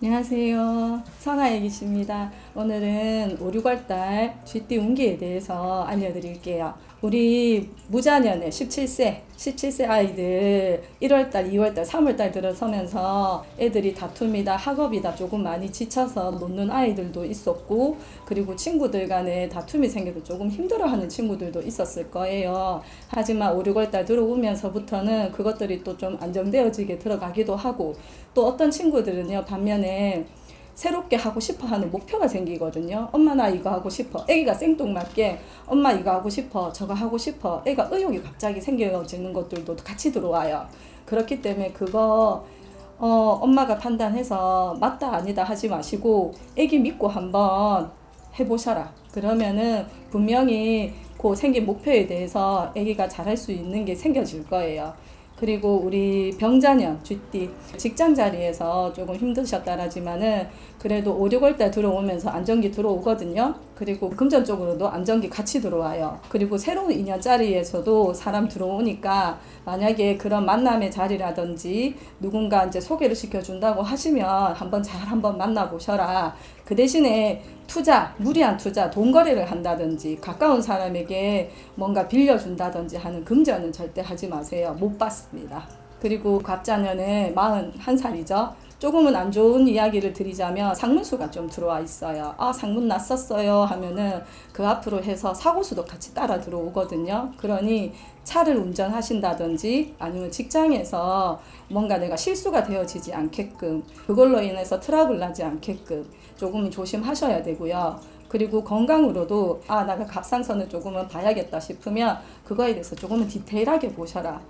안녕하세요. 선아애기십니다. 오늘은 5, 6월달 쥐띠 운기에 대해서 알려드릴게요. 우리 무자년에 17세, 17세 아이들 1월달, 2월달, 3월달 들어서면서 애들이 다툼이다, 학업이다 조금 많이 지쳐서 놓는 아이들도 있었고, 그리고 친구들 간에 다툼이 생겨도 조금 힘들어하는 친구들도 있었을 거예요. 하지만 5, 6월달 들어오면서부터는 그것들이 또 좀 안정되어지게 들어가기도 하고, 또 어떤 친구들은요, 반면에 새롭게 하고 싶어 하는 목표가 생기거든요. 엄마 나 이거 하고 싶어. 애기가 생뚱맞게 엄마 이거 하고 싶어. 저거 하고 싶어. 애가 의욕이 갑자기 생겨지는 것들도 같이 들어와요. 그렇기 때문에 그거 어, 엄마가 판단해서 맞다 아니다 하지 마시고 애기 믿고 한번 해보셔라. 그러면은 분명히 그 생긴 목표에 대해서 애기가 잘할 수 있는 게 생겨질 거예요. 그리고 우리 병자년 쥐띠 직장 자리에서 조금 힘드셨다라지만은 그래도 5, 6월 달 들어오면서 안정기 들어오거든요. 그리고 금전 쪽으로도 안정기 같이 들어와요. 그리고 새로운 인연 자리에서도 사람 들어오니까 만약에 그런 만남의 자리라든지 누군가 이제 소개를 시켜준다고 하시면 한번 잘 한번 만나보셔라. 그 대신에 투자, 무리한 투자, 돈 거래를 한다든지 가까운 사람에게 뭔가 빌려준다든지 하는 금전은 절대 하지 마세요. 못 받습니다. 그리고 갑자년은 41살이죠. 조금은 안 좋은 이야기를 드리자면 상문수가 좀 들어와 있어요. 아, 상문 났었어요 하면은 그 앞으로 해서 사고수도 같이 따라 들어오거든요. 그러니 차를 운전하신다든지 아니면 직장에서 뭔가 내가 실수가 되어지지 않게끔 그걸로 인해서 트러블 나지 않게끔 조금 조심하셔야 되고요. 그리고 건강으로도 아, 내가 갑상선을 조금은 봐야겠다 싶으면 그거에 대해서 조금은 디테일하게 보셔라.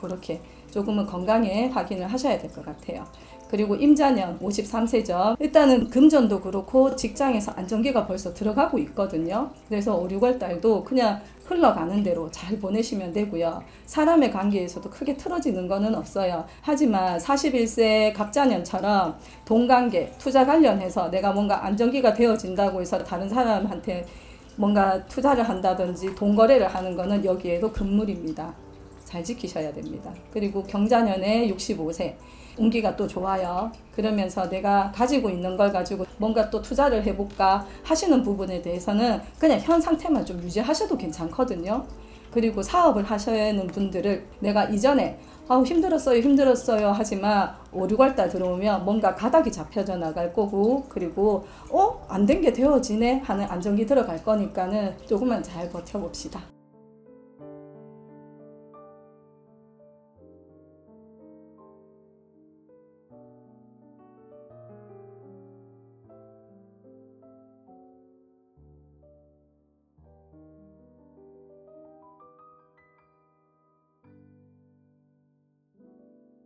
그렇게 조금은 건강에 확인을 하셔야 될 것 같아요. 그리고 임자년 53세죠. 일단은 금전도 그렇고 직장에서 안정기가 벌써 들어가고 있거든요. 그래서 5, 6월 달도 그냥 흘러가는 대로 잘 보내시면 되고요. 사람의 관계에서도 크게 틀어지는 거는 없어요. 하지만 41세 갑자년처럼 돈 관계, 투자 관련해서 내가 뭔가 안정기가 되어진다고 해서 다른 사람한테 뭔가 투자를 한다든지 돈 거래를 하는 거는 여기에도 금물입니다. 잘 지키셔야 됩니다. 그리고 경자년에 65세 운기가 또 좋아요. 그러면서 내가 가지고 있는 걸 가지고 뭔가 또 투자를 해볼까 하시는 부분에 대해서는 그냥 현 상태만 좀 유지하셔도 괜찮거든요. 그리고 사업을 하시는 분들을 내가 이전에 아우 힘들었어요 힘들었어요 하지만 5, 6월달 들어오면 뭔가 가닥이 잡혀져 나갈 거고 그리고 어? 안 된 게 되어지네 하는 안정기 들어갈 거니까는 조금만 잘 버텨봅시다.